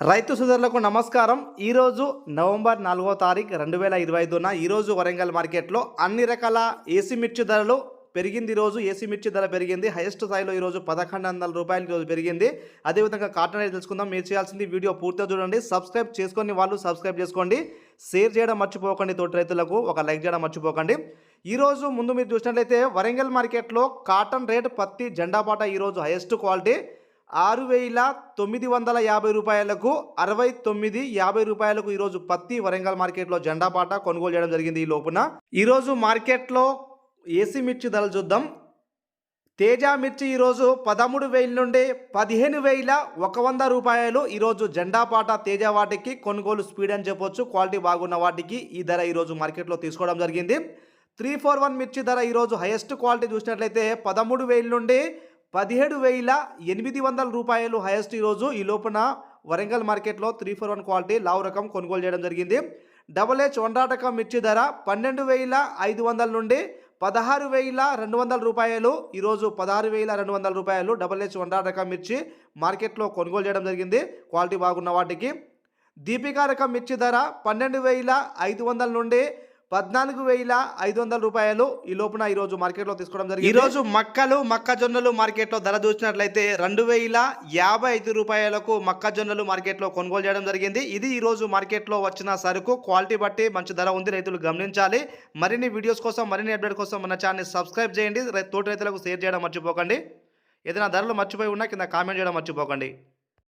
రైతు సోదరులకు నమస్కారం. ఈరోజు నవంబర్ నాలుగో తారీఖు రెండు వేల ఇరవై ఐదున ఈరోజు వరంగల్ మార్కెట్లో అన్ని రకాల ఏసీ మిర్చి ధరలు పెరిగింది. ఈరోజు ఏసీ మిర్చి ధర పెరిగింది. హైయెస్ట్ స్థాయిలో ఈరోజు పదకొండు వందల రూపాయలకి ఈరోజు పెరిగింది. అదేవిధంగా కాటన్ రేట్ తెలుసుకుందాం. మీరు చేయాల్సింది వీడియో పూర్తిగా చూడండి. సబ్స్క్రైబ్ చేసుకొని వాళ్ళు సబ్స్క్రైబ్ చేసుకోండి. షేర్ చేయడం మర్చిపోకండి తోటి రైతులకు. ఒక లైక్ చేయడం మర్చిపోకండి. ఈరోజు ముందు మీరు చూసినట్లయితే వరంగల్ మార్కెట్లో కాటన్ రేట్ పత్తి జెండా పాట ఈరోజు హైయెస్ట్ క్వాలిటీ. ఆరు వేల తొమ్మిది వందల యాభై రూపాయలకు అరవై తొమ్మిది యాభై రూపాయలకు ఈరోజు పత్తి వరంగల్ మార్కెట్లో జెండా పాట కొనుగోలు చేయడం జరిగింది ఈ లోపున. ఈరోజు మార్కెట్లో ఏసీ మిర్చి ధరలు చూద్దాం. తేజ మిర్చి ఈరోజు పదమూడు వేల నుండి పదిహేను వేల ఒక వంద రూపాయలు. ఈరోజు జెండా పాట తేజ వాటికి కొనుగోలు స్పీడ్ అని చెప్పొచ్చు. క్వాలిటీ బాగున్న వాటికి ఈ ధర ఈరోజు మార్కెట్లో తీసుకోవడం జరిగింది. త్రీ ఫోర్ వన్ మిర్చి ధర ఈరోజు హైయెస్ట్ క్వాలిటీ చూసినట్లయితే పదమూడు వేల నుండి పదిహేడు వేల ఎనిమిది వందల రూపాయలు హైయెస్ట్ ఈరోజు. ఈ లోపున వరంగల్ మార్కెట్లో త్రీ ఫోర్ వన్ క్వాలిటీ లావు రకం కొనుగోలు చేయడం జరిగింది. డబల్ హెచ్ వండాటకం మిర్చి ధర పన్నెండు వేల ఐదు వందల నుండి పదహారు వేల రెండు వందల రూపాయలు. ఈరోజు పదహారు వేల రెండు వందల రూపాయలు డబల్ హెచ్ వండాటకం మిర్చి మార్కెట్లో కొనుగోలు చేయడం జరిగింది. క్వాలిటీ బాగున్న వాటికి దీపికా రకం మిర్చి ధర పన్నెండు వేల ఐదు వందల నుండి పద్నాలుగు వేల ఐదు వందల రూపాయలు ఈ లోపున ఈరోజు మార్కెట్లో తీసుకోవడం జరిగింది. ఈరోజు మక్కలు మొక్కజొన్నలు మార్కెట్లో ధర చూసినట్లయితే రెండు వేల యాభై ఐదు రూపాయలకు మొక్కజొన్నలు మార్కెట్లో కొనుగోలు చేయడం జరిగింది. ఇది ఈరోజు మార్కెట్లో వచ్చిన సరుకు. క్వాలిటీ బట్టి మంచి ధర ఉంది రైతులు గమనించాలి. మరిన్ని వీడియోస్ కోసం మరిన్ని అప్డేట్ కోసం మన ఛానల్ సబ్స్క్రైబ్ చేయండి. తోటి రైతులకు షేర్ చేయడం మర్చిపోకండి. ఏదైనా ధరలు మర్చిపోయి ఉన్నా కింద కామెంట్ చేయడం మర్చిపోకండి.